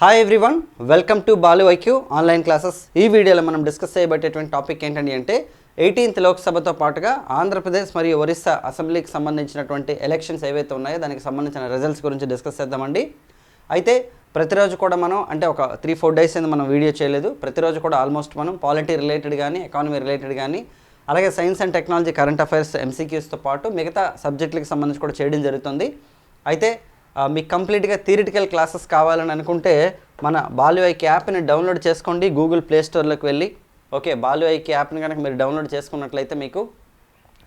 Hi everyone welcome to Balu IQ online classes ఈ వీడియోలో మనం డిస్కస్ చేయబట్టేటువంటి టాపిక్ ఏంటండి అంటే ఎయిటీన్త్ లోక్సభతో పాటుగా ఆంధ్రప్రదేశ్ మరియు ఒరిస్సా అసెంబ్లీకి సంబంధించినటువంటి ఎలక్షన్స్ ఏవైతే ఉన్నాయో దానికి సంబంధించిన రిజల్ట్స్ గురించి డిస్కస్ చేద్దామండి. అయితే ప్రతిరోజు కూడా మనం అంటే ఒక త్రీ ఫోర్ డేస్ అయింది మనం వీడియో చేయలేదు. ప్రతిరోజు కూడా ఆల్మోస్ట్ మనం పాలిటీ రిలేటెడ్ కానీ ఎకానమీ రిలేటెడ్ కానీ అలాగే science and technology current affairs ఎంసీక్యూస్తో పాటు మిగతా సబ్జెక్టులకు సంబంధించి కూడా చేయడం జరుగుతుంది. అయితే మీకు కంప్లీట్గా థియరిటికల్ క్లాసెస్ కావాలని అనుకుంటే మన బాలు యాప్ని డౌన్లోడ్ చేసుకోండి గూగుల్ ప్లేస్టోర్లోకి వెళ్ళి. ఓకే బాలు యాప్ని కనుక మీరు డౌన్లోడ్ చేసుకున్నట్లయితే మీకు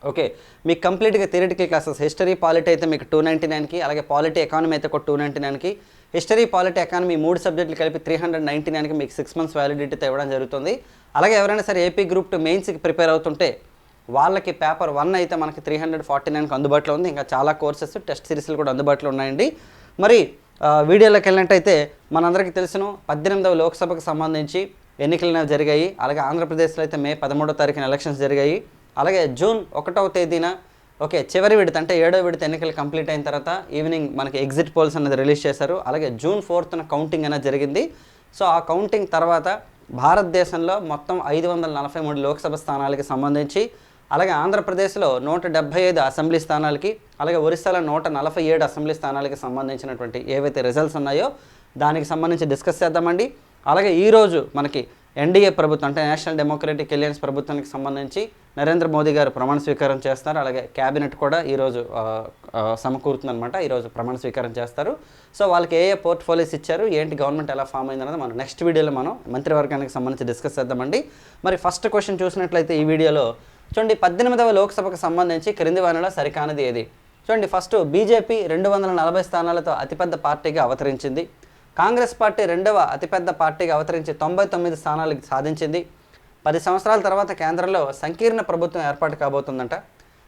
ఓకే మీకు కంప్లీట్గా థియరిటికల్ క్లాసెస్ హిస్టరీ పాలిటీ అయితే మీకు టూ నైంటీ నైన్కి అలాగే పాలిటీ ఎకానమీ అయితే ఒక టూ నైంటీ నైన్కి హిస్టరీ పాలిటీ ఎకానమీ మూడు సబ్జెక్టులు కలిపి త్రీ హండ్రెడ్ నైంటీ నైన్కి మీకు సిక్స్ మంత్స్ వ్యాలిడిటీతో ఇవ్వడం జరుగుతుంది. అలాగే ఎవరైనా సరే ఏపీ గ్రూప్ టూ మెయిన్స్కి ప్రిపేర్ అవుతుంటే వాళ్ళకి పేపర్ వన్ అయితే మనకి త్రీ హండ్రెడ్ ఫార్టీ నైన్కి అందుబాటులో ఉంది. ఇంకా చాలా కోర్సెస్ టెస్ట్ సిరీస్లు కూడా అందుబాటులో ఉన్నాయండి. మరి వీడియోలోకి వెళ్ళినట్టయితే మనందరికీ తెలుసును పద్దెనిమిదవ లోక్సభకు సంబంధించి ఎన్నికలు జరిగాయి. అలాగే ఆంధ్రప్రదేశ్లో అయితే మే పదమూడో తారీఖున ఎలక్షన్స్ జరిగాయి. అలాగే జూన్ ఒకటవ తేదీన ఓకే చివరి విడత అంటే ఏడో విడత ఎన్నికలు కంప్లీట్ అయిన తర్వాత ఈవినింగ్ మనకి ఎగ్జిట్ పోల్స్ అనేది రిలీజ్ చేశారు. అలాగే జూన్ ఫోర్త్న కౌంటింగ్ అనేది జరిగింది. సో ఆ కౌంటింగ్ తర్వాత భారతదేశంలో మొత్తం ఐదు వందల నలభై మూడు లోక్సభ స్థానాలకి సంబంధించి అలాగే ఆంధ్రప్రదేశ్లో నూట డెబ్బై ఐదు అసెంబ్లీ స్థానాలకి అలాగే ఒరిస్సాలో నూట నలభై ఏడు అసెంబ్లీ స్థానాలకి సంబంధించినటువంటి ఏవైతే రిజల్ట్స్ ఉన్నాయో దానికి సంబంధించి డిస్కస్ చేద్దామండి. అలాగే ఈరోజు మనకి ఎన్డీఏ ప్రభుత్వం అంటే నేషనల్ డెమోక్రటిక్ ఎలియన్స్ ప్రభుత్వానికి సంబంధించి నరేంద్ర మోదీ గారు ప్రమాణ స్వీకారం చేస్తారు. అలాగే క్యాబినెట్ కూడా ఈరోజు సమకూరుతుందనమాట ఈరోజు ప్రమాణ స్వీకారం చేస్తారు. సో వాళ్ళకి ఏ ఏ పోర్ట్ఫోలియోస్ ఇచ్చారు ఏంటి గవర్నమెంట్ ఎలా ఫామ్ అయింది అన్నది మనం నెక్స్ట్ వీడియోలో మనం మంత్రివర్గానికి సంబంధించి డిస్కస్ చేద్దామండి. మరి ఫస్ట్ క్వశ్చన్ చూసినట్లయితే ఈ వీడియోలో చూడండి పద్దెనిమిదవ లోక్సభకు సంబంధించి క్రింది వనలో సరికానది ఏది? చూడండి ఫస్ట్ బీజేపీ రెండు వందల నలభై స్థానాలతో అతిపెద్ద పార్టీగా అవతరించింది. కాంగ్రెస్ పార్టీ రెండవ అతిపెద్ద పార్టీగా అవతరించి తొంభై తొమ్మిది స్థానాలు సాధించింది. పది సంవత్సరాల తర్వాత కేంద్రంలో సంకీర్ణ ప్రభుత్వం ఏర్పాటు కాబోతుందంట.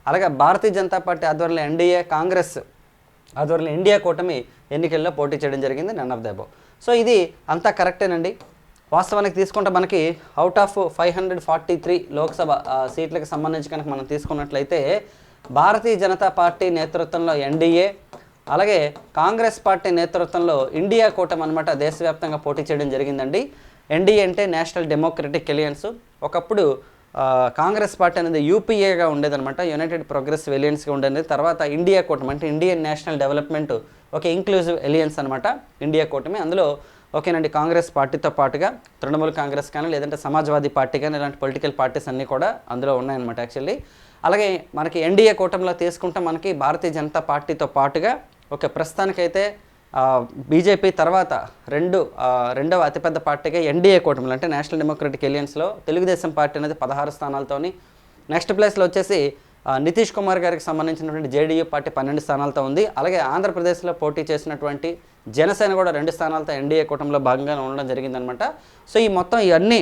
అలాగే భారతీయ జనతా పార్టీ ఆధ్వర్యంలో ఎన్డీఏ కాంగ్రెస్ ఆధ్వర్యంలో ఇండియా కూటమి ఎన్నికల్లో పోటీ చేయడం జరిగింది నన్ ఆఫ్ ద సో ఇది అంతా కరెక్టేనండి. వాస్తవానికి తీసుకుంటే మనకి out of five hundred forty three Lok Sabha సీట్లకు సంబంధించి కనుక మనం తీసుకున్నట్లయితే భారతీయ జనతా పార్టీ నేతృత్వంలో ఎన్డీఏ అలాగే కాంగ్రెస్ పార్టీ నేతృత్వంలో ఇండియా కూటమి అనమాట దేశవ్యాప్తంగా పోటీ చేయడం జరిగిందండి. ఎన్డీఏ అంటే నేషనల్ డెమోక్రటిక్ ఎలియన్స్ ఒకప్పుడు కాంగ్రెస్ పార్టీ అనేది యూపీఏగా ఉండేదన్నమాట యునైటెడ్ ప్రోగ్రెసివ్ ఎలియన్స్గా ఉండేది. తర్వాత ఇండియా కూటమి అంటే ఇండియన్ నేషనల్ డెవలప్మెంట్ ఒక ఇంక్లూజివ్ ఎలియన్స్ అనమాట ఇండియా కూటమి. అందులో ఓకేనండి కాంగ్రెస్ పార్టీతో పాటుగా తృణమూల్ కాంగ్రెస్ కానీ లేదంటే సమాజ్వాదీ పార్టీ కానీ ఇలాంటి పొలిటికల్ పార్టీస్ అన్నీ కూడా అందులో ఉన్నాయన్నమాట యాక్చువల్లీ. అలాగే మనకి ఎన్డీఏ కూటమిలో తీసుకుంటే మనకి భారతీయ జనతా పార్టీతో పాటుగా ఒక ప్రస్తుతానికైతే బీజేపీ తర్వాత రెండు రెండవ అతిపెద్ద పార్టీగా ఎన్డీఏ కూటమిలో అంటే నేషనల్ డెమోక్రటిక్ ఎలియన్స్లో తెలుగుదేశం పార్టీ అనేది పదహారు స్థానాలతోని నెక్స్ట్ ప్లేస్లో వచ్చేసి నితీష్ కుమార్ గారికి సంబంధించినటువంటి జేడీయూ పార్టీ పన్నెండు స్థానాలతో ఉంది. అలాగే ఆంధ్రప్రదేశ్లో పోటీ చేసినటువంటి జనసేన కూడా రెండు స్థానాలతో ఎన్డీఏ కూటమిలో భాగంగా ఉండడం జరిగిందనమాట సో ఈ మొత్తం ఇవన్నీ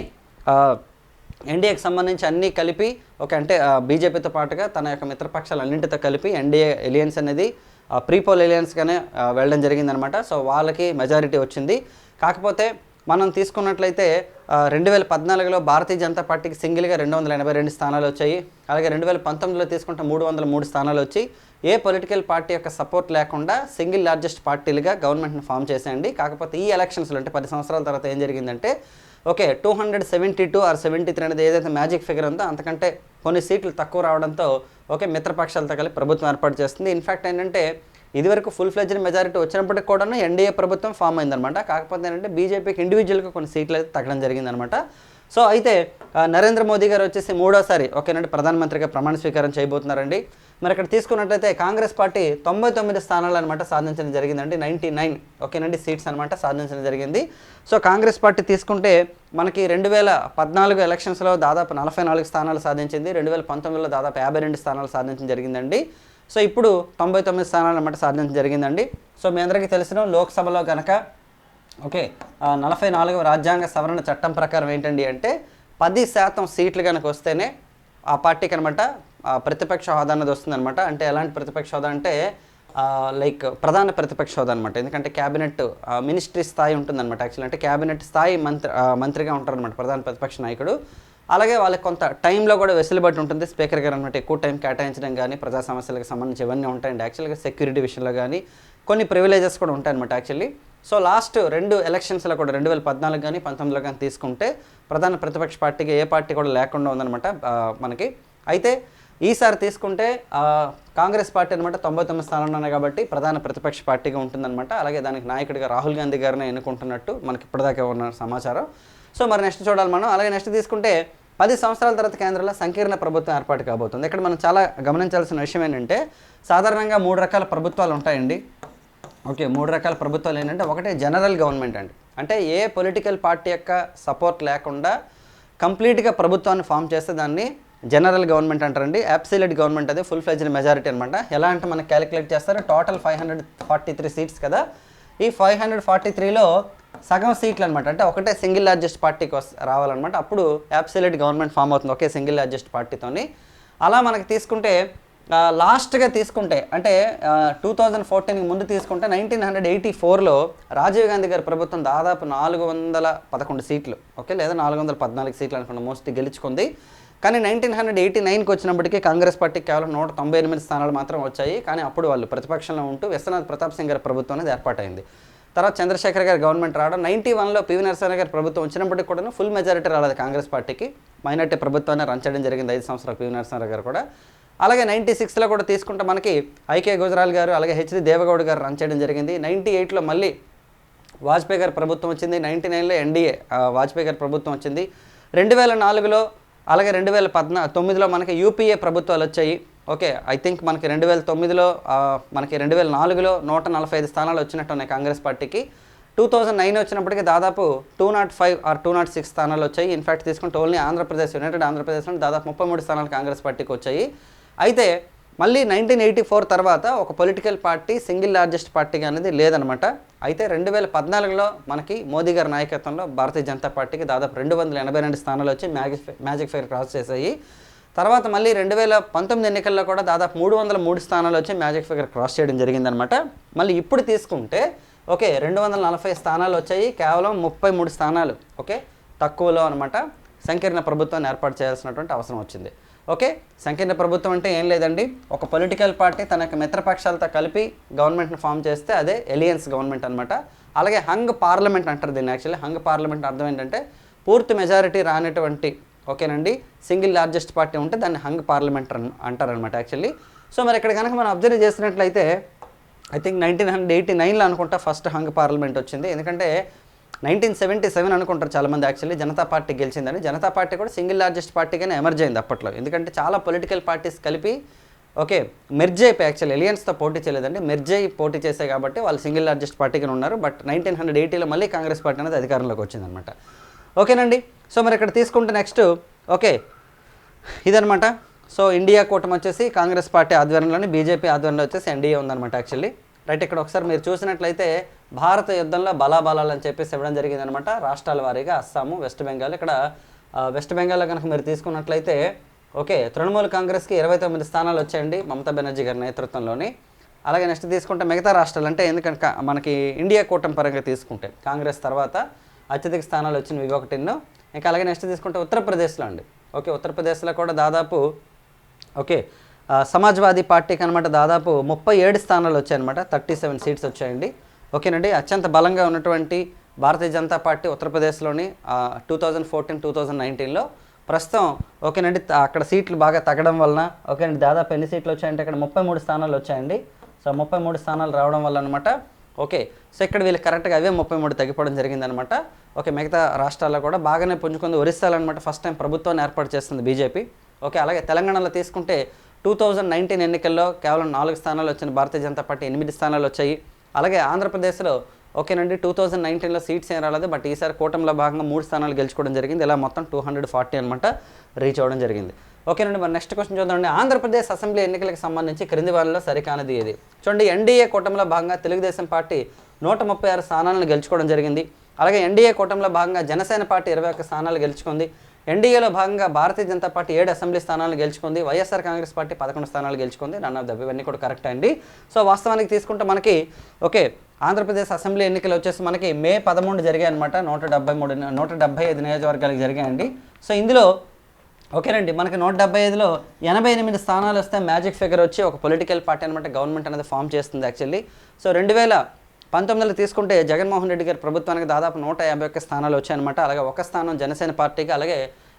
ఎన్డీఏకి సంబంధించి అన్నీ కలిపి ఒక అంటే బీజేపీతో పాటుగా తన యొక్క మిత్రపక్షాలు అన్నింటితో కలిపి ఎన్డీఏ ఎలియన్స్ అనేది ప్రీపోల్ ఎలియన్స్గానే వెళ్ళడం జరిగిందనమాట సో వాళ్ళకి మెజారిటీ వచ్చింది. కాకపోతే మనం తీసుకున్నట్లయితే రెండు వేల పద్నాలుగులో భారతీయ జనతా పార్టీకి సింగిల్గా రెండు వందల ఎనభై రెండు స్థానాలు వచ్చాయి. అలాగే రెండు వేల పంతొమ్మిదిలో తీసుకుంటే మూడు వందల మూడు స్థానాలు వచ్చి ఏ పొలిటికల్ పార్టీ యొక్క సపోర్ట్ లేకుండా సింగిల్ లార్జెస్ట్ పార్టీలుగా గవర్నమెంట్ని ఫామ్ చేసేయండి కాకపోతే ఈ ఎలక్షన్స్లో అంటే పది సంవత్సరాల తర్వాత ఏం జరిగిందంటే okay two hundred seventy two or seventy three అనేది ఏదైతే మ్యాజిక్ ఫిగర్ ఉందో అంతకంటే కొన్ని సీట్లు తక్కువ రావడంతో ఓకే మిత్రపక్షాలతో కలిపి ప్రభుత్వం ఏర్పాటు చేస్తుంది. ఇన్ఫ్యాక్ట్ ఏంటంటే ఇదివరకు ఫుల్ ఫ్లెజ్డ్ మెజారిటీ వచ్చినప్పటికి కూడా ఎన్డీఏ ప్రభుత్వం ఫామ్ అయిందనమాట. కాకపోతే ఏంటంటే బీజేపీకి ఇండివిజువల్గా కొన్ని సీట్లు అయితే తగ్గడం జరిగిందనమాట. సో అయితే నరేంద్ర మోదీ గారు వచ్చేసి మూడోసారి ఓకేనండి ప్రధానమంత్రిగా ప్రమాణ స్వీకారం చేయబోతున్నారండి. మరి ఇక్కడ తీసుకున్నట్లయితే కాంగ్రెస్ పార్టీ తొంభై తొమ్మిది స్థానాలు అనమాట సాధించడం జరిగిందండి. నైంటీ నైన్ ఓకేనండి సీట్స్ అనమాట సాధించడం జరిగింది. సో కాంగ్రెస్ పార్టీ తీసుకుంటే మనకి రెండు వేల పద్నాలుగు ఎలక్షన్స్లో దాదాపు నలభై నాలుగు స్థానాలు సాధించింది. రెండు వేల పంతొమ్మిదిలో దాదాపు యాభై రెండు స్థానాలు సాధించడం జరిగిందండి. సో ఇప్పుడు తొంభై తొమ్మిది స్థానాలు అన్నమాట సాధించడం జరిగిందండి. సో మీ అందరికీ తెలిసిన లోక్సభలో కనుక ఓకే నలభై నాలుగవ రాజ్యాంగ సవరణ చట్టం ప్రకారం ఏంటండి అంటే పది శాతం సీట్లు కనుక వస్తేనే ఆ పార్టీకి అనమాట ప్రతిపక్ష హోదా అనేది వస్తుందన్నమాట. అంటే ఎలాంటి ప్రతిపక్ష హోదా అంటే లైక్ ప్రధాన ప్రతిపక్ష హోదా అనమాట ఎందుకంటే క్యాబినెట్ మినిస్ట్రీ స్థాయి ఉంటుందన్నమాట. యాక్చువల్ అంటే క్యాబినెట్ స్థాయి మంత్రి మంత్రిగా ఉంటారనమాట ప్రధాన ప్రతిపక్ష నాయకుడు. అలాగే వాళ్ళకి కొంత టైంలో కూడా వెసులుబాటు ఉంటుంది. స్పీకర్ గారు అనమాట ఎక్కువ టైం కేటాయించడం కానీ ప్రజా సమస్యలకు సంబంధించి ఇవన్నీ ఉంటాయండి. యాక్చువల్గా సెక్యూరిటీ విషయంలో కానీ కొన్ని ప్రివిలేజెస్ కూడా ఉంటాయన్నమాట యాక్చువల్లీ. సో లాస్ట్ రెండు ఎలక్షన్స్లో కూడా రెండు వేల పద్నాలుగు కానీ పంతొమ్మిదిలో కానీ తీసుకుంటే ప్రధాన ప్రతిపక్ష పార్టీకి ఏ పార్టీ కూడా లేకుండా ఉందన్నమాట మనకి. అయితే ఈసారి తీసుకుంటే కాంగ్రెస్ పార్టీ అనమాట తొంభై తొమ్మిది స్థానంలో కాబట్టి ప్రధాన ప్రతిపక్ష పార్టీగా ఉంటుందన్నమాట. అలాగే దానికి నాయకుడిగా రాహుల్ గాంధీ గారిని ఎన్నుకుంటున్నట్టు మనకి ఇప్పటిదాకా ఉన్న సమాచారం. సో మరి నెక్స్ట్ చూడాలి మనం. అలాగే నెక్స్ట్ తీసుకుంటే పది సంవత్సరాల తర్వాత కేంద్రంలో సంకీర్ణ ప్రభుత్వం ఏర్పాటు కాబోతుంది. ఇక్కడ మనం చాలా గమనించాల్సిన విషయం ఏంటంటే సాధారణంగా మూడు రకాల ప్రభుత్వాలు ఉంటాయండి. ఓకే మూడు రకాల ప్రభుత్వాలు ఏంటంటే ఒకటే జనరల్ గవర్నమెంట్ అండి. అంటే ఏ పొలిటికల్ పార్టీ యొక్క సపోర్ట్ లేకుండా కంప్లీట్గా ప్రభుత్వాన్ని ఫామ్ చేస్తే దాన్ని జనరల్ గవర్నమెంట్ అంటారండి. అబ్సల్యూట్ గవర్నమెంట్ అదే ఫుల్ ఫ్లెజ్డ్ మెజారిటీ అనమాట ఎలా అంటే మనం క్యాలిక్యులేట్ చేస్తారు total five hundred forty three seats కదా. ఈ ఫైవ్ హండ్రెడ్ ఫార్టీ త్రీలో సగం సీట్లు అనమాట అంటే ఒకటే సింగిల్ లార్జెస్ట్ పార్టీకి వస్ రావాలన్నమాట. అప్పుడు అబ్సల్యూట్ గవర్నమెంట్ ఫామ్ అవుతుంది ఒకే సింగిల్ లార్జెస్ట్ పార్టీతోని అలా మనకి తీసుకుంటే లాస్ట్గా తీసుకుంటే అంటే టూ థౌజండ్ ఫోర్టీన్కి ముందు తీసుకుంటే నైన్టీన్ హండ్రెడ్ ఎయిటీ ఫోర్లో రాజీవ్ గాంధీ గారి ప్రభుత్వం దాదాపు నాలుగు వందల పదకొండు సీట్లు. ఓకే లేదా నాలుగు వందల పద్నాలుగు సీట్లు అనుకున్న మోస్ట్లీ గెలుచుకుంది. కానీ నైన్టీన్ హండ్రెడ్ ఎయిటీ నైన్కి వచ్చినప్పటికీ కాంగ్రెస్ పార్టీ కేవలం నూట తొంభై ఎనిమిది స్థానాలు మాత్రం వచ్చాయి. కానీ అప్పుడు వాళ్ళు ప్రతిపక్షంలో ఉంటూ విశ్వనాథ్ ప్రతాప్ సింగ్ గారి ప్రభుత్వం అనేది ఏర్పాటైంది. తర్వాత చంద్రశేఖర్ గారి గవర్నమెంట్ రావడం నైంటీ వన్లో పివి నరసింహ గారి ప్రభుత్వం వచ్చినప్పటికీ కూడా ఫుల్ మెజారిటీ రాలేదు కాంగ్రెస్ పార్టీకి. మైనార్టీ ప్రభుత్వాన్ని రన్ చేయడం జరిగింది ఐదు సంవత్సరాలు పివి నరసింహ గారు కూడా. అలాగే నైంటీ సిక్స్లో కూడా తీసుకుంటే మనకి ఐకే గుజరాల్ గారు అలాగే హెచ్డి దేవగౌడ్ గారు రన్ చేయడం జరిగింది. నైంటీ ఎయిట్లో మళ్ళీ వాజ్పేయి గారి ప్రభుత్వం వచ్చింది. నైంటీ నైన్లో ఎన్డీఏ వాజ్పేయి గారి ప్రభుత్వం వచ్చింది. రెండు వేల నాలుగులో అలాగే రెండు వేల పద్నా తొమ్మిదిలో మనకి యూపీఏ ప్రభుత్వాలు వచ్చాయి. ఓకే ఐ థింక్ మనకి రెండు వేల తొమ్మిదిలో మనకి రెండు వేల నాలుగులో నూట నలభై ఐదు స్థానాలు వచ్చినట్టు ఉన్నాయి కాంగ్రెస్ పార్టీకి. టూ థౌజండ్ నైన్ వచ్చినప్పటికీ దాదాపు two nought five or two nought six స్థానాలు వచ్చాయి. ఇన్ఫ్యాక్ట్ తీసుకుంటే ఓన్లీ ఆంధ్రప్రదేశ్ యునైటెడ్ ఆంధ్రప్రదేశ్లో దాదాపు ముప్పై మూడు స్థానాలు కాంగ్రెస్ పార్టీకి వచ్చాయి. అయితే మళ్ళీ నైన్టీన్ ఎయిటీ ఫోర్ తర్వాత ఒక పొలిటికల్ పార్టీ సింగిల్ లార్జెస్ట్ పార్టీగా అనేది లేదనమాట. అయితే రెండు వేల పద్నాలుగులో మనకి మోదీ గారి నాయకత్వంలో భారతీయ జనతా పార్టీకి దాదాపు రెండు వందల ఎనభై రెండు స్థానాలు వచ్చి మ్యాజిక్ మ్యాజిక్ ఫైర్ క్రాస్ చేశాయి. తర్వాత మళ్ళీ రెండు వేల పంతొమ్మిది ఎన్నికల్లో కూడా దాదాపు మూడు వందల మూడు స్థానాలు వచ్చి మ్యాజిక్ ఫిగర్ క్రాస్ చేయడం జరిగిందనమాట మళ్ళీ ఇప్పుడు తీసుకుంటే ఓకే రెండు వందల నలభై స్థానాలు వచ్చాయి కేవలం ముప్పై మూడు స్థానాలు ఓకే తక్కువలో అనమాట సంకీర్ణ ప్రభుత్వాన్ని ఏర్పాటు చేయాల్సినటువంటి అవసరం వచ్చింది. ఓకే సంకీర్ణ ప్రభుత్వం అంటే ఏం లేదండి. ఒక పొలిటికల్ పార్టీ తన యొక్క మిత్రపక్షాలతో కలిపి గవర్నమెంట్ని ఫామ్ చేస్తే అదే ఎలియన్స్ గవర్నమెంట్ అనమాట అలాగే హంగ్ పార్లమెంట్ అంటారు దీన్ని యాక్చువల్లీ. హంగ్ పార్లమెంట్ అర్థం ఏంటంటే పూర్తి మెజారిటీ రానటువంటి ఓకేనండి? సింగిల్ లార్జెస్ట్ పార్టీ ఉంటే దాన్ని హంగ్ పార్లమెంట్ అంటారనమాట యాక్చువల్లీ. సో మరి ఇక్కడ కనుక మనం అబ్జర్వ్ చేసినట్లయితే I think nineteen hundred eighty నైన్లో అనుకుంటా ఫస్ట్ హంగ్ పార్లమెంట్ వచ్చింది. ఎందుకంటే నైన్టీన్ సెవెంటీ సెవెన్ అనుకుంటారు చాలామంది యాక్చువల్లీ జనతా పార్టీ గెలిచిందని. జనతా పార్టీ కూడా సింగిల్ లార్జెస్ట్ పార్టీగానే ఎమర్జ్ అయింది అప్పట్లో. ఎందుకంటే చాలా పొలిటికల్ పార్టీస్ కలిపి ఓకే మెర్జ్ అయిపోయి యాక్చువల్ ఎలియన్స్తో పోటీ చేయలేదండి. మెర్జ్ అయి పోటీ చేశాయి కాబట్టి వాళ్ళు సింగిల్ లార్జెస్ట్ పార్టీగానే ఉన్నారు. బట్ నైన్టీన్ హండ్రెడ్ ఎయిటీలో మళ్ళీ కాంగ్రెస్ పార్టీ అనేది అధికారంలోకి వచ్చిందనమాట ఓకేనండి? సో మరి ఇక్కడ తీసుకుంటే నెక్స్ట్ ఓకే ఇదనమాట సో ఇండియా కూటమి వచ్చేసి కాంగ్రెస్ పార్టీ ఆధ్వర్యంలోని బీజేపీ ఆధ్వర్యంలో వచ్చేసి ఎన్డీఏ ఉందనమాట యాక్చువల్లీ రైట్ ఇక్కడ ఒకసారి మీరు చూసినట్లయితే భారత యుద్ధంలో బలాబలాలు అని చెప్పేసి ఇవ్వడం జరిగిందనమాట రాష్ట్రాల వారీగా అస్సాము వెస్ట్ బెంగాల్. ఇక్కడ వెస్ట్ బెంగాల్లో కనుక మీరు తీసుకున్నట్లయితే ఓకే తృణమూల్ కాంగ్రెస్కి ఇరవై తొమ్మిది స్థానాలు వచ్చాయండి మమతా బెనర్జీ గారి నేతృత్వంలోని. అలాగే నెక్స్ట్ తీసుకుంటే మిగతా రాష్ట్రాలు అంటే ఎందుకంటే మనకి ఇండియా కూటమి పరంగా తీసుకుంటే కాంగ్రెస్ తర్వాత అత్యధిక స్థానాలు వచ్చినవి ఇవి ఇంకా అలాగే నెక్స్ట్ తీసుకుంటే ఉత్తరప్రదేశ్లో అండి. ఓకే ఉత్తరప్రదేశ్లో కూడా దాదాపు ఓకే సమాజ్వాదీ పార్టీకి అనమాట దాదాపు ముప్పై ఏడు స్థానాలు వచ్చాయన్నమాట. థర్టీ సెవెన్ సీట్స్ వచ్చాయండి. ఓకేనండి అత్యంత బలంగా ఉన్నటువంటి భారతీయ జనతా పార్టీ ఉత్తరప్రదేశ్లోని two thousand fourteen two thousand నైన్టీన్లో ప్రస్తుతం ఓకేనండి అక్కడ సీట్లు బాగా తగ్గడం వలన ఓకేనండి దాదాపు ఎన్ని సీట్లు వచ్చాయంటే ఇక్కడ ముప్పై మూడు స్థానాలు వచ్చాయండి. సో ముప్పై మూడు స్థానాలు రావడం వల్ల అనమాట ఓకే. సో ఇక్కడ వీళ్ళు కరెక్ట్గా అవే ముప్పై మూడు తగ్గిపోవడం జరిగిందనమాట. ఓకే మిగతా రాష్ట్రాల్లో కూడా బాగానే పుంజుకుంది. ఒరిస్సాలో అనమాట ఫస్ట్ టైం ప్రభుత్వాన్ని ఏర్పాటు చేస్తుంది బీజేపీ. ఓకే అలాగే తెలంగాణలో తీసుకుంటే టూ థౌజండ్ నైన్టీన్ ఎన్నికల్లో కేవలం నాలుగు స్థానాలు వచ్చిన భారతీయ జనతా పార్టీ ఎనిమిది స్థానాలు వచ్చాయి. అలాగే ఆంధ్రప్రదేశ్లో ఓకేనండి టూ థౌజండ్ నైన్టీన్లో సీట్స్ ఏం రాలేదు బట్ ఈసారి కూటమిలో భాగంగా మూడు స్థానాలు గెలుచుకోవడం జరిగింది. ఇలా మొత్తం టూ హండ్రెడ్ ఫార్టీ అనమాట రీచ్ అవ్వడం జరిగింది. ఓకేనండి మరి నెక్స్ట్ క్వశ్చన్ చూద్దామండి. ఆంధ్రప్రదేశ్ అసెంబ్లీ ఎన్నికలకు సంబంధించి క్రింది వారిలో సరికానది ఏది? చూడండి ఎన్డీఏ కూటమిలో భాగంగా తెలుగుదేశం పార్టీ నూట ముప్పై ఆరు స్థానాలను గెలుచుకోవడం జరిగింది. అలాగే ఎన్డీఏ కూటమిలో భాగంగా జనసేన పార్టీ ఇరవై ఒక్క స్థానాలు గెలుచుకుంది. ఎన్డీఏలో భాగంగా భారతీయ జనతా పార్టీ ఏడు అసెంబ్లీ స్థానాలు గెలుచుకుంది. వైఎస్ఆర్ కాంగ్రెస్ పార్టీ పదకొండు స్థానాలు గెలుచుకుంది. నన్ ఆఫ్ ఇవన్నీ కూడా కరెక్ట్ అండి. సో వాస్తవానికి తీసుకుంటే మనకి ఓకే ఆంధ్రప్రదేశ్ అసెంబ్లీ ఎన్నికలు వచ్చేసి మనకి మే పదమూడు జరిగాయి అనమాట నూట డెబ్బై మూడు నూట డెబ్బై ఐదు నియోజకవర్గాలకు జరిగాయండి. సో ఇందులో ఓకేనండి మనకి నూట డెబ్బై ఐదులో ఎనభై ఎనిమిది స్థానాలు వస్తే మ్యాజిక్ ఫిగర్ వచ్చి ఒక పొలిటికల్ పార్టీ అనమాట గవర్నమెంట్ అనేది ఫామ్ చేస్తుంది యాక్చువల్లీ సో రెండు వేల పంతొమ్మిదిలో తీసుకుంటే జగన్మోహన్ రెడ్డి గారి ప్రభుత్వానికి దాదాపు నూట యాభై ఒక్క స్థానాలు వచ్చాయన్నమాట. అలాగే ఒక స్థానం జనసేన పార్టీకి అలాగే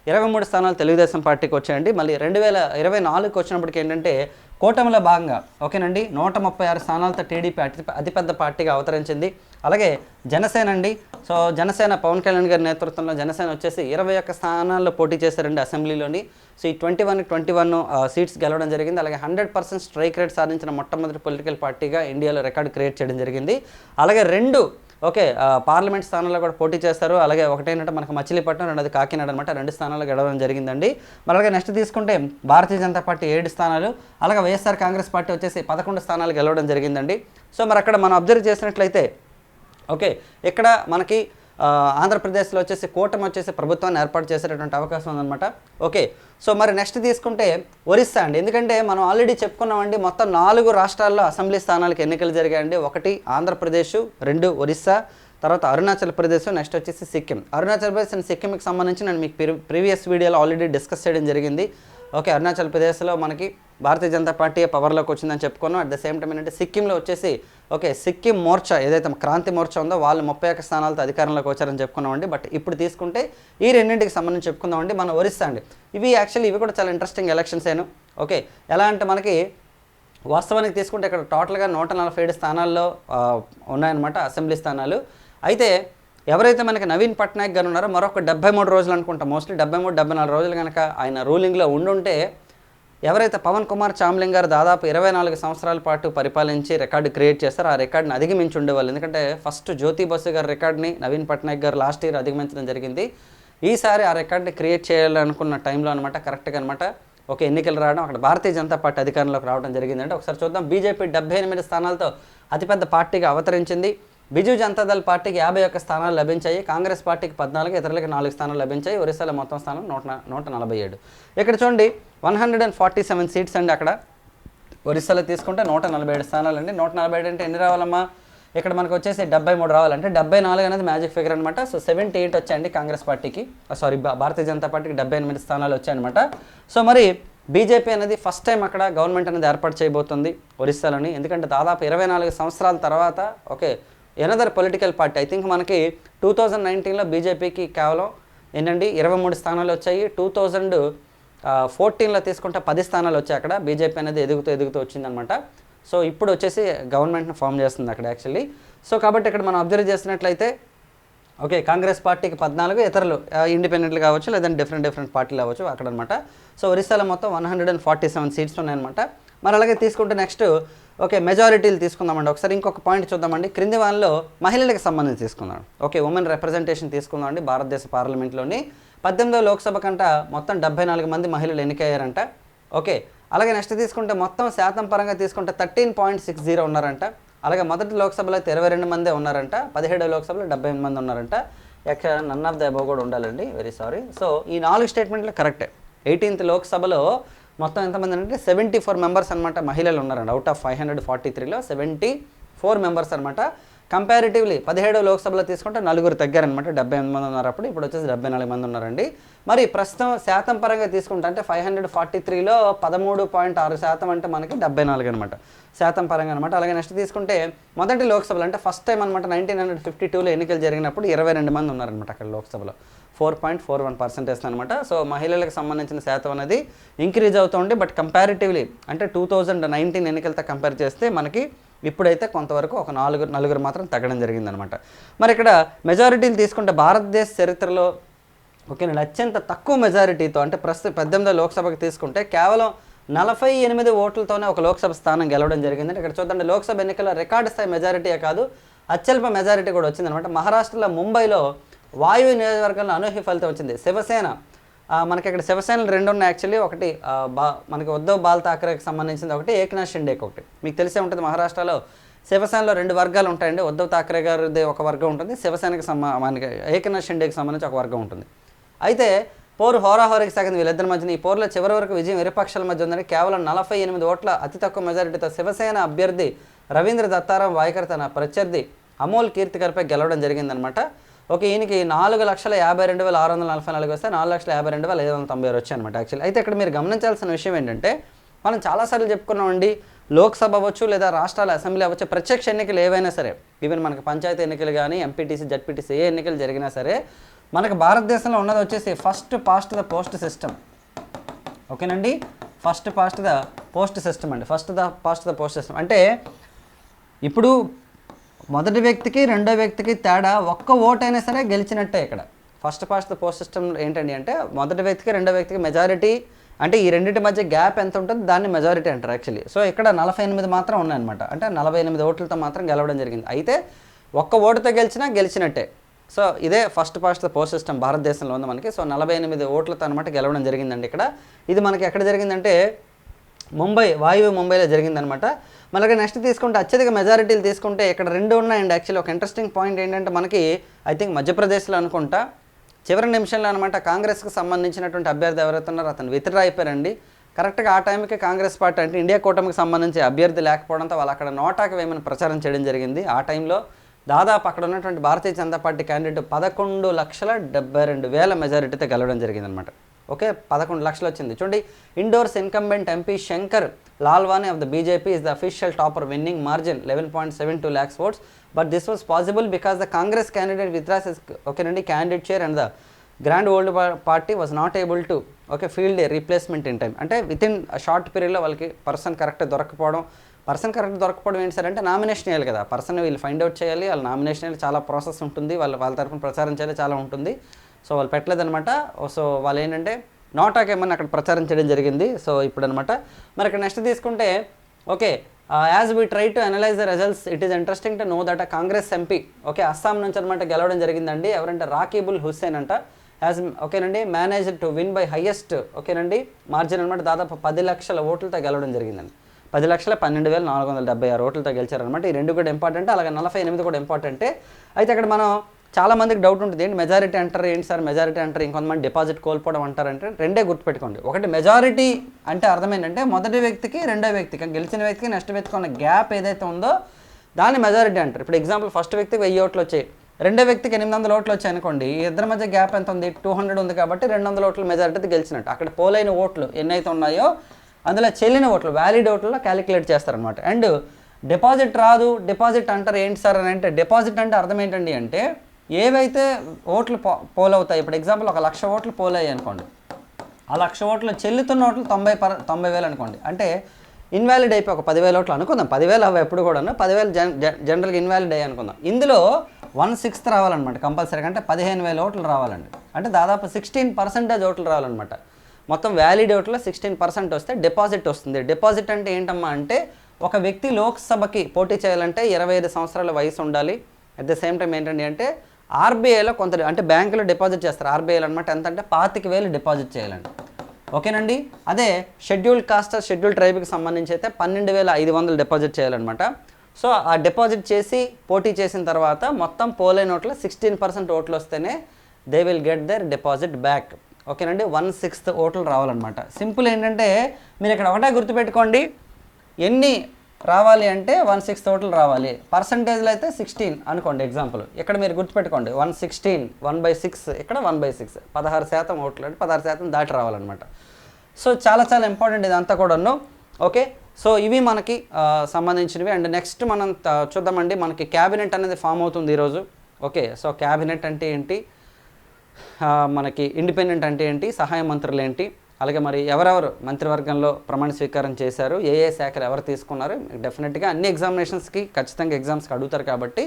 ఇరవై మూడు స్థానాలు తెలుగుదేశం పార్టీకి వచ్చాయండి. మళ్ళీ రెండు వేల ఇరవై నాలుగుకి వచ్చినప్పటికి ఏంటంటే కూటమిలో భాగంగా ఓకేనండి నూట ముప్పై ఆరు స్థానాలతో టీడీపీ అతి అతిపెద్ద పార్టీగా అవతరించింది. అలాగే జనసేన అండి. సో జనసేన పవన్ కళ్యాణ్ గారి నేతృత్వంలో జనసేన వచ్చేసి ఇరవై ఒక్క స్థానాల్లో పోటీ చేశారండి అసెంబ్లీలోని. సో ఈ twenty one twenty one seats గెలవడం జరిగింది. అలాగే హండ్రెడ్ పర్సెంట్ స్ట్రైక్ రేట్ సాధించిన మొట్టమొదటి పొలిటికల్ పార్టీగా ఇండియాలో రికార్డు క్రియేట్ చేయడం జరిగింది. అలాగే రెండు ఓకే ఆ, పార్లమెంట్ స్థానంలో కూడా పోటీ చేస్తారు. అలాగే ఒకటేంటంటే మనకు మచిలీపట్నం రెండోది కాకినాడ అనమాట రెండు స్థానాలు గెలవడం జరిగిందండి. మరి అలాగే నెక్స్ట్ తీసుకుంటే భారతీయ జనతా పార్టీ ఏడు స్థానాలు అలాగే వైఎస్ఆర్ కాంగ్రెస్ పార్టీ వచ్చేసి పదకొండు స్థానాలు గెలవడం జరిగిందండి. సో మరి అక్కడ మనం అబ్జర్వ్ చేసినట్లయితే ఓకే ఇక్కడ మనకి ఆంధ్రప్రదేశ్లో వచ్చేసి కూటమి వచ్చేసి ప్రభుత్వాన్ని ఏర్పాటు చేసేటటువంటి అవకాశం ఉందన్నమాట. ఓకే సో మరి నెక్స్ట్ తీసుకుంటే ఒరిస్సా అండి. ఎందుకంటే మనం ఆల్రెడీ చెప్పుకున్నామండి మొత్తం నాలుగు రాష్ట్రాల్లో అసెంబ్లీ స్థానాలకు ఎన్నికలు జరిగాయండి. ఒకటి ఆంధ్రప్రదేశ్ రెండు ఒరిస్సా తర్వాత అరుణాచల్ ప్రదేశ్ నెక్స్ట్ వచ్చేసి సిక్కిం. అరుణాచల్ ప్రదేశ్ అండ్ సిక్కింకి సంబంధించి నేను మీకు ప్రీవియస్ వీడియోలో ఆల్రెడీ డిస్కస్ చేయడం జరిగింది. ఓకే అరుణాచల్ ప్రదేశ్లో మనకి భారతీయ జనతా పార్టీ పవర్లోకి వచ్చిందని చెప్పుకున్నాం. అట్ ద సేమ్ టైం ఏంటంటే సిక్కింలో వచ్చేసి ఓకే సిక్కిం మోర్చా ఏదైతే క్రాంతి మోర్చా ఉందో వాళ్ళు ముప్పై ఒక్క స్థానాలతో అధికారంలోకి వచ్చారని చెప్పుకున్నామండి బట్ ఇప్పుడు తీసుకుంటే ఈ రెండింటికి సంబంధించి చెప్పుకుందామండి మన ఒరిస్సా అండి. ఇవి యాక్చువల్లీ ఇవి కూడా చాలా ఇంట్రెస్టింగ్ ఎలక్షన్స్ ఏను. ఓకే ఎలా అంటే మనకి వాస్తవానికి తీసుకుంటే ఇక్కడ టోటల్గా నూట నలభై ఏడు స్థానాల్లో ఉన్నాయన్నమాట అసెంబ్లీ స్థానాలు. అయితే ఎవరైతే మనకి నవీన్ పట్నాయక్ గారు ఉన్నారో మరొక డెబ్బై మూడు రోజులు అనుకుంటా. మోస్ట్లీ డెబ్బై మూడు డెబ్బై నాలుగు రోజులు కనుక ఆయన రూలింగ్లో ఉండుంటే ఎవరైతే పవన్ కుమార్ చామ్లింగ్ గారు దాదాపు ఇరవై నాలుగు సంవత్సరాల పాటు పరిపాలించి రికార్డు క్రియేట్ చేస్తారో ఆ రికార్డుని అధిగమించి ఉండేవాళ్ళు. ఎందుకంటే ఫస్ట్ జ్యోతి బసు గారి రికార్డ్ని నవీన్ పట్నాయక్ గారు లాస్ట్ ఇయర్ అధిగమించడం జరిగింది. ఈసారి ఆ రికార్డుని క్రియేట్ చేయాలనుకున్న టైంలో అనమాట కరెక్ట్గా అనమాట ఒక ఎన్నికలు రావడం అక్కడ భారతీయ జనతా పార్టీ అధికారంలోకి రావడం జరిగిందంటే ఒకసారి చూద్దాం. బీజేపీ డెబ్బై ఎనిమిది స్థానాలతో అతిపెద్ద పార్టీగా అవతరించింది. బిజు జనతాదళ్ పార్టీకి యాభై ఒక్క స్థానాలు లభించాయి. కాంగ్రెస్ పార్టీకి పద్నాలుగు ఇతరులకి నాలుగు స్థానాలు లభించాయి. ఒరిస్సాలో మొత్తం స్థానం నూట నూట నలభై ఏడు. ఇక్కడ చూడండి one hundred and forty seven seats అండి అక్కడ. ఒరిస్సాలో తీసుకుంటే నూట నలభై ఏడు స్థానాలు అండి. నూట నలభై ఏడు అంటే ఎన్ని రావాలమ్మా? ఇక్కడ మనకు వచ్చేసి డెబ్బై మూడు రావాలంటే డెబ్బై నాలుగు అనేది మ్యాజిక్ ఫిగర్ అనమాట సో సెవెంటీ ఎయిట్ వచ్చాయండి కాంగ్రెస్ పార్టీకి. సారీ భారతీయ జనతా పార్టీకి డెబ్బై ఎనిమిది స్థానాలు వచ్చాయన్నమాట. సో మరి బీజేపీ అనేది ఫస్ట్ టైం అక్కడ గవర్నమెంట్ అనేది ఏర్పాటు చేయబోతుంది ఒరిస్సాలోని. ఎందుకంటే దాదాపు ఇరవై నాలుగు సంవత్సరాల తర్వాత okay another political party I think మనకి టూ థౌజండ్ నైన్టీన్లో బీజేపీకి కేవలం ఏంటండి ఇరవై మూడు స్థానాలు వచ్చాయి. టూ థౌజండ్ ఫోర్టీన్లో తీసుకుంటే పది స్థానాలు వచ్చాయి అక్కడ. బీజేపీ అనేది ఎదుగుతూ ఎదుగుతూ వచ్చిందనమాట సో ఇప్పుడు వచ్చేసి గవర్నమెంట్ని ఫామ్ చేస్తుంది అక్కడ యాక్చువల్లీ సో కాబట్టి ఇక్కడ మనం అబ్జర్వ్ చేసినట్లయితే ఓకే కాంగ్రెస్ పార్టీకి పద్నాలుగు ఇతరులు ఇండిపెండెంట్లు కావచ్చు లేదంటే డిఫరెంట్ డిఫరెంట్ పార్టీలు అవ్వచ్చు అక్కడ అనమాట సో ఒరిస్సాలో మొత్తం one hundred and forty seven seats ఉన్నాయన్నమాట. మరి అలాగే తీసుకుంటే నెక్స్ట్ ఓకే మెజారిటీలు తీసుకుందామండి. ఒకసారి ఇంకొక పాయింట్ చూద్దామండి. క్రింది వాళ్ళలో మహిళలకు సంబంధించి తీసుకుందాం. ఓకే ఉమెన్ రిప్రజెంటేషన్ తీసుకుందామండి భారతదేశ పార్లమెంట్లోని. పద్దెనిమిదో లోక్సభ కంట మొత్తం డెబ్బై నాలుగు మంది మహిళలు ఎన్నికయ్యారంట. ఓకే అలాగే నెక్స్ట్ తీసుకుంటే మొత్తం శాతం పరంగా తీసుకుంటే థర్టీన్ పాయింట్ సిక్స్ జీరో ఉన్నారంట. అలాగే మొదటి లోక్సభలో అయితే ఇరవై రెండు మందే ఉన్నారంట. పదిహేడో లోక్సభలో డెబ్బై ఎనిమిది మంది ఉన్నారంట. ఎక్కడ నన్ ఆఫ్ ద అబౌవ్ కూడా ఉండాలండి. వెరీ సారీ సో ఈ నాలుగు స్టేట్మెంట్లు కరెక్టే ఎయిటీన్త్ లోక్సభలో మొత్తం ఎంతమంది అంటే సెవెంటీ ఫోర్ మెంబర్స్ అనమాట మహిళలు ఉన్నారండి. Out of five hundred forty త్రీలో సెవెంటీ ఫోర్ మెంబర్స్ అనమాట కంపారిటివ్లీ పదిహేడో లోక్సభలో తీసుకుంటే నలుగురు తగ్గారనమాట డెబ్బై ఎనిమిది మంది ఉన్నారు అప్పుడు. ఇప్పుడు వచ్చేసి డెబ్బై నాలుగు మంది ఉన్నారండి. మరి ప్రస్తుతం శాతం పరంగా తీసుకుంటే అంటే ఫైవ్ హండ్రెడ్ ఫార్టీ త్రీలో పదమూడు పాయింట్ ఆరు శాతం అంటే మనకి డెబ్బై నాలుగు అనమాట శాతం పరంగా అనమాట అలాగే నెక్స్ట్ తీసుకుంటే మొదటి లోక్సభలో అంటే ఫస్ట్ టైం అనమాట నైన్టీన్ హండ్రెడ్ ఫిఫ్టీ టూలో ఎన్నికలు జరిగినప్పుడు ఇరవై రెండు మంది ఉన్నారనమాట అక్కడ లోక్సభలో. Four point four one percentage అనమాట సో మహిళలకు సంబంధించిన శాతం అనేది ఇంక్రీజ్ అవుతుంది బట్ కంపారిటివ్లీ అంటే టూ థౌజండ్ నైన్టీన్ ఎన్నికలతో కంపేర్ చేస్తే మనకి ఇప్పుడైతే కొంతవరకు ఒక నాలుగు నలుగురు మాత్రం తగ్గడం జరిగిందనమాట మరి ఇక్కడ మెజారిటీలు తీసుకుంటే భారతదేశ చరిత్రలో ఓకేనండి అత్యంత తక్కువ మెజారిటీతో అంటే ప్రస్తుతం పద్దెనిమిదో లోక్సభకు తీసుకుంటే కేవలం నలభై ఎనిమిది ఓట్లతోనే ఒక లోక్సభ స్థానం గెలవడం జరిగింది ఇక్కడ చూద్దండి లోక్సభ ఎన్నికల్లో రికార్డు స్థాయి మెజారిటీయే కాదు అత్యల్ప మెజారిటీ కూడా వచ్చిందనమాట మహారాష్ట్రలో ముంబైలో వాయువు నియోజకవర్గంలో అనూహ్య ఫలితం వచ్చింది. శివసేన మనకి ఇక్కడ శివసేనలు రెండు ఉన్నాయి యాక్చువల్లీ ఒకటి బా మనకి ఉద్ధవ్ బాల్ థాకరేకి సంబంధించింది ఒకటి ఏక్నాథ్ షిండేకి ఒకటి. మీకు తెలిసే ఉంటుంది మహారాష్ట్రలో శివసేనలో రెండు వర్గాలు ఉంటాయండి. ఉద్ధవ్ థాకరే గారిది ఒక వర్గం ఉంటుంది. శివసేనకి సంబంధ మనకి ఏకనాథ్ షిండేకి సంబంధించి ఒక వర్గం ఉంటుంది. అయితే పోరు హోరాహోరీకి సాగింది వీళ్ళిద్దరి మధ్యన. ఈ పోరులో చివరి వరకు విజయం ఇరుపక్షాల మధ్య ఉందని కేవలం నలభై ఎనిమిది ఓట్ల అతి తక్కువ మెజారిటీతో శివసేన అభ్యర్థి రవీంద్ర దత్తారాం వాయకర్ తన ప్రత్యర్థి అమోల్ కీర్తికర్పై గెలవడం జరిగిందనమాట ఓకే ఈయనకి నాలుగు లక్షల యాభై రెండు వేల ఆరు వందల నలభై నాలుగు వస్తే నాలుగు లక్షల యాభై రెండు వేల ఐదు వందల తొంభై ఆరు వచ్చాయి అనమాట యాక్చువల్లీ అయితే ఇక్కడ మీరు గమనించాల్సిన విషయం ఏంటంటే మనం చాలాసార్లు చెప్పుకున్నామండి లోక్సభ అవ్వచ్చు లేదా రాష్ట్రాల అసెంబ్లీ అవ్వచ్చు ప్రత్యక్ష ఎన్నికలు ఏవైనా సరే ఈవెన్ మనకి పంచాయతీ ఎన్నికలు కానీ ఎంపీటీసీ జడ్పీటీసీ ఏ ఎన్నికలు జరిగినా సరే మనకు భారతదేశంలో ఉన్నది వచ్చేసి first past the post system ఓకేనండి? First past the post system అండి. First the past the post system అంటే ఇప్పుడు మొదటి వ్యక్తికి రెండో వ్యక్తికి తేడా ఒక్క ఓటైనా సరే గెలిచినట్టే ఇక్కడ. First past the post system ఏంటండి అంటే మొదటి వ్యక్తికి రెండో వ్యక్తికి మెజారిటీ అంటే ఈ రెండింటి మధ్య గ్యాప్ ఎంత ఉంటుందో దాన్ని మెజారిటీ అంటారు యాక్చువల్లీ సో ఇక్కడ నలభై ఎనిమిది మాత్రం ఉన్నాయన్నమాట. అంటే నలభై ఎనిమిది ఓట్లతో మాత్రం గెలవడం జరిగింది. అయితే ఒక్క ఓటుతో గెలిచినా గెలిచినట్టే. సో ఇదే first past the post system భారతదేశంలో ఉంది మనకి. సో నలభై ఎనిమిది ఓట్లతో అనమాట గెలవడం జరిగిందండి ఇక్కడ. ఇది మనకి ఎక్కడ జరిగిందంటే ముంబై వాయువ్య ముంబైలో జరిగిందనమాట మనకి నెక్స్ట్ తీసుకుంటే అత్యధిక మెజారిటీలు తీసుకుంటే ఇక్కడ రెండు ఉన్నాయండి. యాక్చువల్లీ ఒక ఇంట్రెస్టింగ్ పాయింట్ ఏంటంటే మనకి ఐ థింక్ మధ్యప్రదేశ్లో అనుకుంటా చివరి నిమిషంలో అనమాట కాంగ్రెస్కి సంబంధించినటువంటి అభ్యర్థి ఎవరైతే ఉన్నారో అతను విత్డ్రా అయిపోయారండి. కరెక్ట్గా ఆ టైంకి కాంగ్రెస్ పార్టీ అంటే ఇండియా కూటమికి సంబంధించి అభ్యర్థి లేకపోవడంతో వాళ్ళు అక్కడ నోటాకి వేయమని ప్రచారం చేయడం జరిగింది. ఆ టైంలో దాదాపు అక్కడ ఉన్నటువంటి భారతీయ జనతా పార్టీ క్యాండిడేట్ పదకొండు లక్షల డెబ్బై రెండు వేల మెజారిటీతో గెలవడం జరిగిందనమాట ఓకే పదకొండు లక్షలు వచ్చింది. చూడండి Indore's incumbent MP Shankar Lalwani of the BJP is the official topper winning margin eleven point seven two lakhs votes but this was possible because the Congress candidate withdraws ఓకేనండి candidate chair and the grand old party was not able to okay field a replacement in time అంటే with in short పీరియడ్లో వాళ్ళకి person correct దొరకపోవడం person correct దొరకపోవడం ఏంటి sir అంటే nomination వేయాలి కదా. పర్సన్ వీళ్ళు ఫైండ్ అవుట్ చేయాలి వాళ్ళ నామినేషన్ వేయాలి చాలా ప్రాసెస్ ఉంటుంది వాళ్ళ వాళ్ళ తరఫున ప్రచారం చేయాలి చాలా ఉంటుంది. సో వాళ్ళు పెట్టలేదనమాట సో వాళ్ళు ఏంటంటే నోటాక్ ఏమన్నా అక్కడ ప్రచారం చేయడం జరిగింది. సో ఇప్పుడు అనమాట మరి ఇక్కడ నెక్స్ట్ తీసుకుంటే okay as we try to analyze the results it is interesting to know that Congress MP okay Assam నుంచి అనమాట గెలవడం జరిగిందండి. ఎవరంటే రాకీబుల్ హుస్సేన్ అంట. యాజ్ ఓకేనండి manager to win by highest ఓకేనండి మార్జిన్ అనమాట దాదాపు పది లక్షల ఓట్లతో గెలవడం జరిగిందండి. పది లక్షల పన్నెండు వేల నాలుగు వందల డెబ్బై ఆరు ఓట్లతో గెలిచారనమాట ఈ రెండు కూడా ఇంపార్టెంట్ అలాగే నలభై ఎనిమిది కూడా ఇంపార్టెంటే అయితే అక్కడ మనం చాలా మందికి డౌట్ ఉంటుంది. ఏంటి మెజారిటీ అంటారు ఏంటి సార్ మెజారిటీ అంటారు? ఇంకొంతమంది డిపాజిట్ కోల్పోవడం అంటారంటే రెండే గుర్తుపెట్టుకోండి. ఒకటి మెజారిటీ అంటే అర్థమైందంటే మొదటి వ్యక్తికి రెండో వ్యక్తికి గెలిచిన వ్యక్తికి నెక్స్ట్ వ్యక్తికి ఉన్న గ్యాప్ ఏదైతే ఉందో దాన్ని మెజారిటీ అంటారు. ఇప్పుడు ఎగ్జాంపుల్ ఫస్ట్ వ్యక్తికి వెయ్యి ఓట్లు వచ్చాయి. రెండో వ్యక్తికి ఎనిమిది వందల ఓట్లు వచ్చాయి అనుకోండి ఇద్దరి మధ్య గ్యాప్ ఎంత ఉంది? టూ హండ్రెడ్ ఉంది కాబట్టి రెండు వందల ఓట్లు మెజారిటీ గెలిచినట్టు. అక్కడ పోలైన ఓట్లు ఎన్నైతే ఉన్నాయో అందులో చెల్లిన ఓట్లు వ్యాలిడ్ ఓట్లలో క్యాలిక్యులేట్ చేస్తారనమాట అండ్ డిపాజిట్ రాదు. డిపాజిట్ అంటారు ఏంటి సార్ అని అంటే డిపాజిట్ అంటే అర్థం ఏంటండి అంటే ఏవైతే ఓట్లు పో పోలవుతాయి ఇప్పుడు ఎగ్జాంపుల్ ఒక లక్ష ఓట్లు పోలయ్యాయి అనుకోండి. ఆ లక్ష ఓట్లు చెల్లుతున్న ఓట్లు తొంభై పర తొంభై వేలు అనుకోండి. అంటే ఇన్వాలిడ్ అయిపోయి ఒక పదివేల ఓట్లు అనుకుందాం. పదివేలు అవి ఎప్పుడు కూడాను పదివేలు జన్ జనరల్గా ఇన్వాలిడ్ అయ్యి అనుకుందాం. ఇందులో వన్ సిక్స్త్ రావాలన్నమాట కంపల్సరీగా అంటే పదిహేను వేల ఓట్లు రావాలండి. అంటే దాదాపు సిక్స్టీన్ పర్సెంటేజ్ ఓట్లు రావాలన్నమాట. మొత్తం వ్యాలిడ్ ఓట్లో సిక్స్టీన్ పర్సెంట్ వస్తే డిపాజిట్ వస్తుంది. డిపాజిట్ అంటే ఏంటమ్మా అంటే ఒక వ్యక్తి లోక్సభకి పోటీ చేయాలంటే ఇరవై ఐదు సంవత్సరాల వయసు ఉండాలి. అట్ ద సేమ్ టైం ఏంటండి అంటే ఆర్బీఐలో కొంత అంటే బ్యాంకులో డిపాజిట్ చేస్తారు. ఆర్బీఐలో అనమాట ఎంత అంటే పాతిక వేలు డిపాజిట్ చేయాలండి ఓకేనండి? అదే షెడ్యూల్డ్ కాస్ట్ షెడ్యూల్ ట్రైబ్కి సంబంధించి అయితే పన్నెండు వేల ఐదు వందలు డిపాజిట్ చేయాలన్నమాట. సో ఆ డిపాజిట్ చేసి పోటీ చేసిన తర్వాత మొత్తం పోలైన ఓట్లు సిక్స్టీన్ పర్సెంట్ ఓట్లు వస్తేనే they will get their deposit back. ఓకేనండి? వన్ సిక్స్త్ ఓట్లు రావాలన్నమాట. సింపుల్ ఏంటంటే మీరు ఇక్కడ ఒకటే గుర్తుపెట్టుకోండి. ఎన్ని రావాలి అంటే వన్ సిక్స్ టోటల్ రావాలి. పర్సంటేజ్లో అయితే సిక్స్టీన్ అనుకోండి ఎగ్జాంపుల్. ఇక్కడ మీరు గుర్తుపెట్టుకోండి one sixteen one by six ఇక్కడ వన్ బై సిక్స్. పదహారు శాతం ఓట్లు అంటే పదహారు శాతం దాటి రావాలన్నమాట. సో చాలా చాలా ఇంపార్టెంట్ ఇదంతా కూడాను. ఓకే? సో ఇవి మనకి సంబంధించినవి. అండ్ నెక్స్ట్ మనం చూద్దామండి. మనకి క్యాబినెట్ అనేది ఫామ్ అవుతుంది ఈరోజు. ఓకే? సో క్యాబినెట్ అంటే ఏంటి? మనకి ఇండిపెండెంట్ అంటే ఏంటి? సహాయ మంత్రులు ఏంటి? అలాగే మరి ఎవరెవరు మంత్రివర్గంలో ప్రమాణ స్వీకారం చేశారు ఏ ఏ శాఖలు ఎవరు తీసుకున్నారు డెఫినెట్గా అన్ని ఎగ్జామినేషన్స్కి ఖచ్చితంగా ఎగ్జామ్స్కి అడుగుతారు కాబట్టి.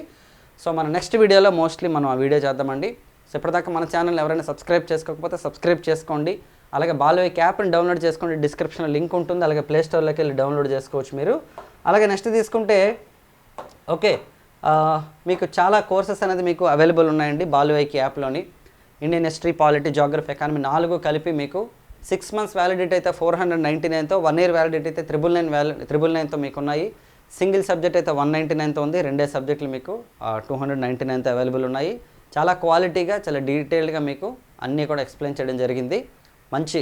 సో మన నెక్స్ట్ వీడియోలో మోస్ట్లీ మనం ఆ వీడియో చేద్దామండి. సో ఇప్పటిదాకా మన ఛానల్ ఎవరైనా సబ్స్క్రైబ్ చేసుకోకపోతే సబ్స్క్రైబ్ చేసుకోండి. అలాగే బాలోయక్ యాప్ని డౌన్లోడ్ చేసుకోండి డిస్క్రిప్షన్లో లింక్ ఉంటుంది. అలాగే ప్లేస్టోర్లోకి వెళ్ళి డౌన్లోడ్ చేసుకోవచ్చు మీరు. అలాగే నెక్స్ట్ తీసుకుంటే ఓకే మీకు చాలా కోర్సెస్ అనేది మీకు అవైలబుల్ ఉన్నాయండి బాలువైకి యాప్లోని Indian history polity geography economy నాలుగు కలిపి మీకు సిక్స్ మంత్స్ వ్యాలిడిటీ అయితే ఫోర్ హండ్రెడ్ నైంటీ నైన్తో వన్ ఇయర్ వ్యాలిడిటీ అయితే త్రిబుల్ నైన్ వ్యాలి త్రిబుల్ నైన్తో మీకు ఉన్నాయి సింగిల్ సబ్జెక్ట్ అయితే వన్ నైంటీ నైన్తో ఉంది. రెండే సబ్జెక్టులు మీకు టూ హండ్రెడ్ నైంటీ నైన్తో అవైలబుల్ ఉన్నాయి. చాలా క్వాలిటీగా చాలా డీటెయిల్డ్గా మీకు అన్నీ కూడా ఎక్స్ప్లెయిన్ చేయడం జరిగింది. మంచి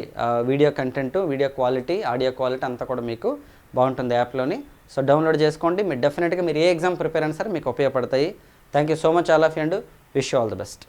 video content video quality audio quality అంతా కూడా మీకు బాగుంటుంది యాప్లోని. సో డౌన్లోడ్ చేసుకోండి. మీరు డెఫినెట్గా మీరు ఏ ఎగ్జామ్ ప్రిపేర్ అయినా సరే మీకు ఉపయోగపడతాయి. Thank you so much all of and wish all the best.